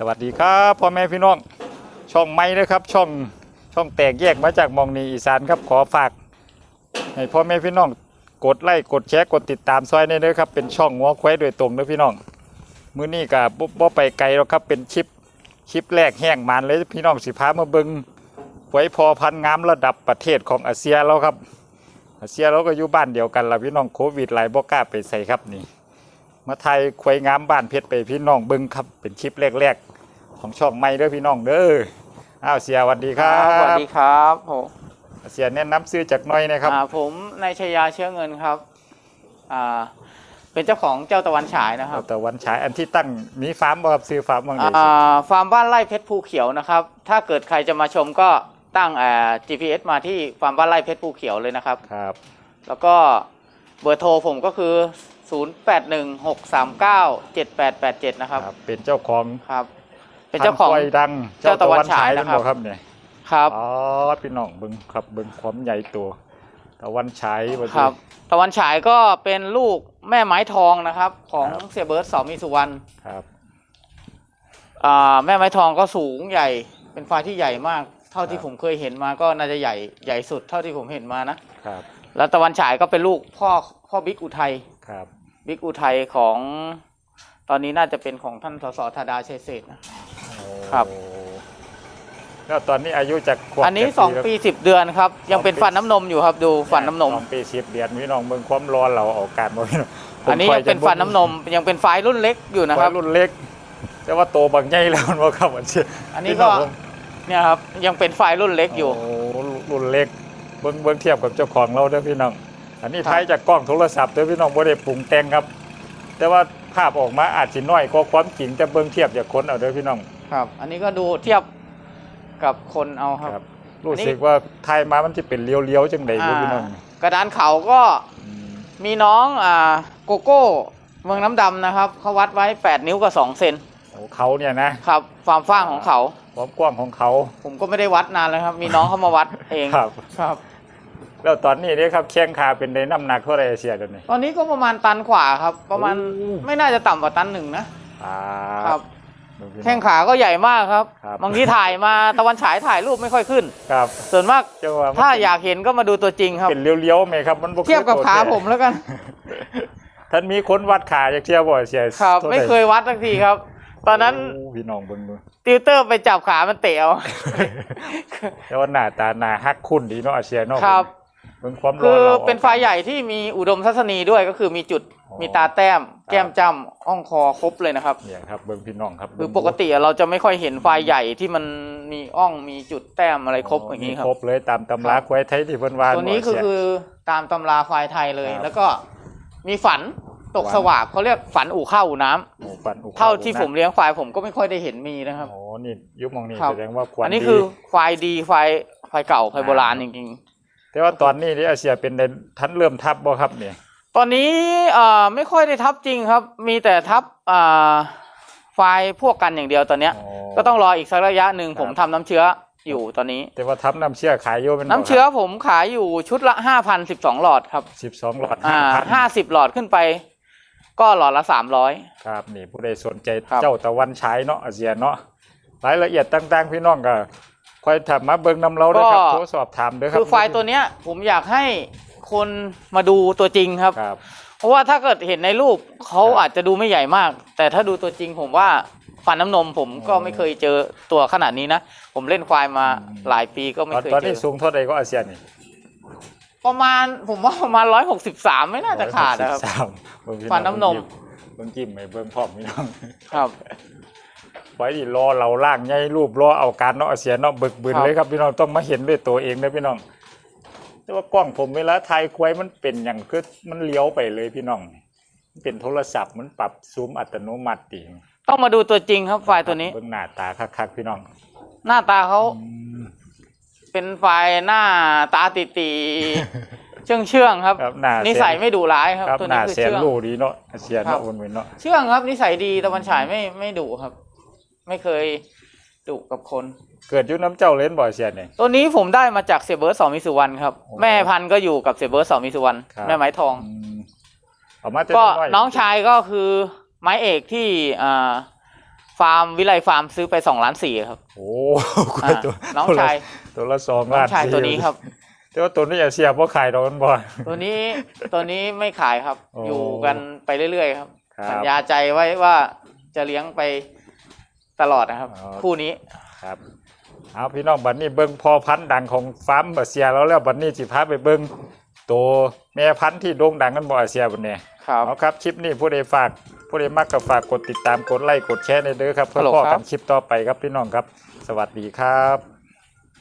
สวัสดีครับพ่อแม่พี่น้อง ช่องไม้นะครับ ช่องช่องแตกแยกมาจากมองนีอีสานครับขอฝากให้พ่อแม่พี่น้อง กดไลค์กดแชร์กดติดตามซอยนี่เด้อครับ เป็นช่องงัวควายโดยตรงเด้อพี่น้อง มื้อนี้ก็บ่บ่ไปไกลแล้วครับเป็นคลิปคลิปแรกแห้งมันเลยพี่น้องสิพามาเบิงไว้พอพันงามระดับประเทศของอาเซียแล้วครับอาเซียเราก็อยู่บ้านเดียวกันละพี่น้องโควิดหลายบ่กล้าไปใส่ครับนี่ มาไทยควายงามบ้านเพชรไปพี่น้องเบิ้งครับ เป็นคลิปแรกๆ ของช่องไม่เด้อพี่น้องเด้ออ้าวเสียสวัสดีคครัรับบสวัสดีครับผมเสียแนะนำซื้อจากหน้อยนะครับอ่าผมนายชยาเชื้อเงินครับอ่าเป็นเจ้าของเจ้าตะวันฉายนะครับแต่วันฉายอันที่ตั้งมีฟาร์มบ่ครับซื้อฟาร์มบ้างเลยอ่าฟาร์มบ้านไร่เพชรภูเขียวนะครับ ถ้าเกิดใครจะมาชมก็ตั้งอ่า GPS มาที่ฟาร์มบ้านไร่เพชรภูเขียวเลยนะครับครับ แล้วก็เบอร์โทรผมก็คือ 0816397887 นะครับ ครับเป็นเจ้าของครับ เป็นเจ้าของพันธุ์ควายดังเจ้าตะวันฉายเจ้นะครับตครับเนี่ยครับ อ๋อพี่น้องเบิ้งครับเบิ้งความใหญ่ตัวตะวันฉายว่าสิ ครับ ตะวันฉายก็เป็นลูกแม่ไม้ทองนะครับ ของครับ เสียเบิร์ตสอมีสุวรรณครับ อ่าแม่ไม้ทองก็สูงใหญ่ เป็นควายที่ใหญ่มาก เท่าที่ครับ ผมเคยเห็นมาก็น่าจะใหญ่ใหญ่สุดเท่าที่ผมเห็นมานะ ครับแล้วตะวันฉายก็เป็นลูกพ่อพ่อบิ๊กอุทัยครับ บิ๊กอุทัยของตอนนี้น่าจะเป็นของท่านสสธาดาชัยเศรษฐ์นะโอ้ครับ แล้วตอนนี้อายุจากขวบอันนี้จากสองแล้วปีสิบเดือนครับ ยังเป็นสองปีฟันน้ำนมอยู่ครับดูฟันน้ำนมสองปีสิบเดือนพี่น้องเบิ่งความร้อนเราออกการบ่พี่น้องผมอันนี้ยังเป็นค่ฟันน้ำนมยังเป็นไฟล์รุ่นเล็กอยู่นะนะคครัรับบรุ่นเล็ก แต่ว่าโตบางใหญ่แล้วมันบ่ครับอันเชี่ยอันนี้ก็เนี่ยครับยังเป็นไฟล์รุ่นเล็กอยู่โอ้รุ่นเล็กเบิ่งเบิ่งเทียบกับเจ้าของเราเด้อพี่น้อง อันนี้ครับถ่ายจากกล้องโทรศัพท์เด้อพี่น้องบ่ได้ปรุงแต่งครับ แต่ว่าภาพออกมาอาจสิน้อยกว่าความจริงแต่เบิ่งเทียบจากคนเอาเด้อพี่น้องครับ อันนี้ก็ดูเทียบกับคนเอาครับครับรู้สึกว่าถ่ายมามันสิเป็นเลี้ยวๆจังได๋บ่พี่น้องกระดานเขาก็อืมมีน้องอ่าโกโก้เมืองน้ำดำนะครับเขาวัดไว้ 8 นิ้วกับ2เซนโอ้เขาเนี่ยนะครับความฟ้างของเขาความกว้างของเขา ผมก็ไม่ได้วัดนานแล้วครับ มีน้องเขามาวัดเองครับครับ แล้วตอนนี้เนี่ยครับแข้งขาเป็นในน้ำหนักเท่าไหรเสียเดี๋ยวนี้ ตอนนี้ก็ประมาณตันขวาครับ ประมาณโอ้ ไม่น่าจะต่ำกว่าตันหนึ่งนะอ่าครับดูพี่น้อแข้งขาก็ใหญ่มากครับครับ บางทีถ่ายมาตะวันฉายถ่ายรูปไม่ค่อยขึ้น ครับส่วนมากจังหวะมันถ้าอยากเห็นก็มาดูตัวจริงครับ เป็นเลี้ยวๆไหมครับ มันบ่เทียบกับโตขาแท้ผมแล้วกัน ท่านมีคนวัดขาจากเทียบบ่เสียครับ ท่าใดไม่เคยวัดสักทีครับ ตอนนั้นโพี่น้องเบิ่งดูติวเตอร์ไปจับขามันเตะเอา แต่ว่าหน้าตาหน้าฮักคุ้นดีเนาะอาเซียเนาะครับ เบิ่งความร้คือนอเราเป็นไฟล์ใหญ่ที่มีอุดมทัศนีด้วยก็คือมีจุดอ๋อมีตาแต้มครับแก้มจ้ำอ่องคอครบเลยนะครับ เนี่ยครับเบิ่งพี่น้องครับคือปกติเราจะไม่ค่อยเห็นไฟล์ใหญ่ที่มันมีอ่องมีจุดแต้มอะไรครบอย่างนี้นี้ครับ ครบเลยตามตำราครับควายไทยที่เพิ่นว่าตัวนี้คือบ่เสียคือตามตำราไฟล์ไทยเลยครับแล้วก็มีฝันตกฝันสวาบเขาเรียกฝันอู่ข้าวอู่น้ำโอ้ฟันอุกเท่าที่นะผมเลี้ยงไฟล์ผมก็ไม่ค่อยได้เห็นมีนะครับ โอ้นี่ยุคมองนี้ครับ แสดงว่าควรอันนี้ดีคือไฟล์ดีไฟล์ไฟล์เก่าไฟล์โบราณจริง แต่ว่าตอนนี้ที่อาเซียเป็นในท่านเริ่มทับบ่ครับเนี่ยๆตอนนี้เอ่อไม่ค่อยได้ทับจริงครับ มีแต่ทับอ่าไฟล์พวกกันอย่างเดียวตอนเนี้ย ก็ต้องรออีกสักระยะหนึ่งครับผมทำน้ำเชื้ออยู่ตอนนี้ แต่ว่าทับน้ำเชื่อขายโยเป็นน้ำเชื้อผมขายอยู่ชุดละห้าพันสิบสองหลอดครับ สิบสองหลอดอ่า5,000 ห้าสิบหลอดขึ้นไป ก็หลอดละสามร้อย ครับนี่ผู้ใดสนใจครับ เจ้าตะวันฉายเนาะอาเซียเนาะรายละเอียดต่างๆ พี่น้องก็ ค่อยถามมาเบิ่งนำเราเด้อครับโทรสอบถามเด้อครับคือไฟล์ตัวเนี้ยผมอยากให้คนมาดูตัวจริงครับ ครับ เพราะว่าถ้าเกิดเห็นในรูปเขาครับอาจจะดูไม่ใหญ่มาก แต่ถ้าดูตัวจริงผมว่าฟันน้ำนมผมก็อ๋อไม่เคยเจอตัวขนาดนี้นะ ผมเล่นควายมาอืมหลายปีก็ไม่ตอนเคยตอนเจนี้อสูงเท่าใดก็อาเซียนี่ประมาณผมว่าประมาณร้อยหกสิบสามไม่น่าจะขาดนะครับ 163เบิ่งพี่ฟันน้ำนม เบิ่งจิ้มให้เบิ่งพร้อมพี่น้อง ครับ ไว้ดิรอเราล่างใหญ่รูปรอเอาการเนาะอาเซียเนาะบึกบึนครับเลยครับพี่น้องต้องมาเห็นด้วยตัวเองนะพี่น้อง แต่ว่ากล้องผมเวลาถ่ายควายมันเป็นอย่างคือมันเลี้ยวไปเลยพี่น้องมันเป็นโทรศัพท์มันปรับซูมอัตโนมัติเองต้องมาดูตัวจริงครับไฟล์ตัวนี้ เบิ่งหน้าตาคักๆพี่น้อง หน้าตาเขาอืมเป็นไฟล์หน้าตาตีตีเชื่องเชื่องๆครับครับ หน้านิสัยไม่ดุร้ายครับครับตัวหนี้น้าคือแสนเชื่องรู้ดีเนาะอาเซียครัเนาะบวนเวนเนาะ เชื่องครับนิสัยดีตะวันฉายไม่ไม่ดุครับ ไม่เคยดุกับคน เกิดอยุ่น้ำเจ้าเล่นบ่อยเซียเนี่ย ตัวนี้ผมได้มาจากเสียเบิร์ตสองมิสุวรรณครับ โอ้แม่พันธุ์ก็อยู่กับเสียเบิร์ตสองมิสุวรรณครับ แม่ไม้ทอง อืมเอามาแต่ก็ยน้องชายก็คือไม้เอกที่อ่าฟาร์มวิไลฟาร์มซื้อไปสองล้านสี่ครับโอ้อ่าตัวน้องชายตัวละสองน้อล้างนชายตัวนี้ครับ แต่ว่าตัวนี้อย่าเสียเพราะขายดอกมันบ่อย ตัวนี้ตัวนี้ไม่ขายครับ โอ้อยู่กันไปเรื่อยๆครับ ครับ สัญญาใจไว้ว่าจะเลี้ยงไป ตลอดนะครับ อ๋อ คู่นี้ ครับเอาพี่น้องบัดนี้เบิ่งพอพันธุ์ดังของฟาร์มบาเซียแล้วแล้วบัดนี้สิพาไปเบิ่งตัวแม่พันธุ์ที่โด่งดังกันบ่อาเซียบัดนี้ครับ เอาครับคลิปนี้ผู้ใดฝากผู้ใดมักก็ฝากกดติดตามกดไลค์กดแชร์ในเด้อครับเพื่อฮัลโหลพอครักับ นคลิปต่อไปครับพี่น้องครับ สวัสดีครับ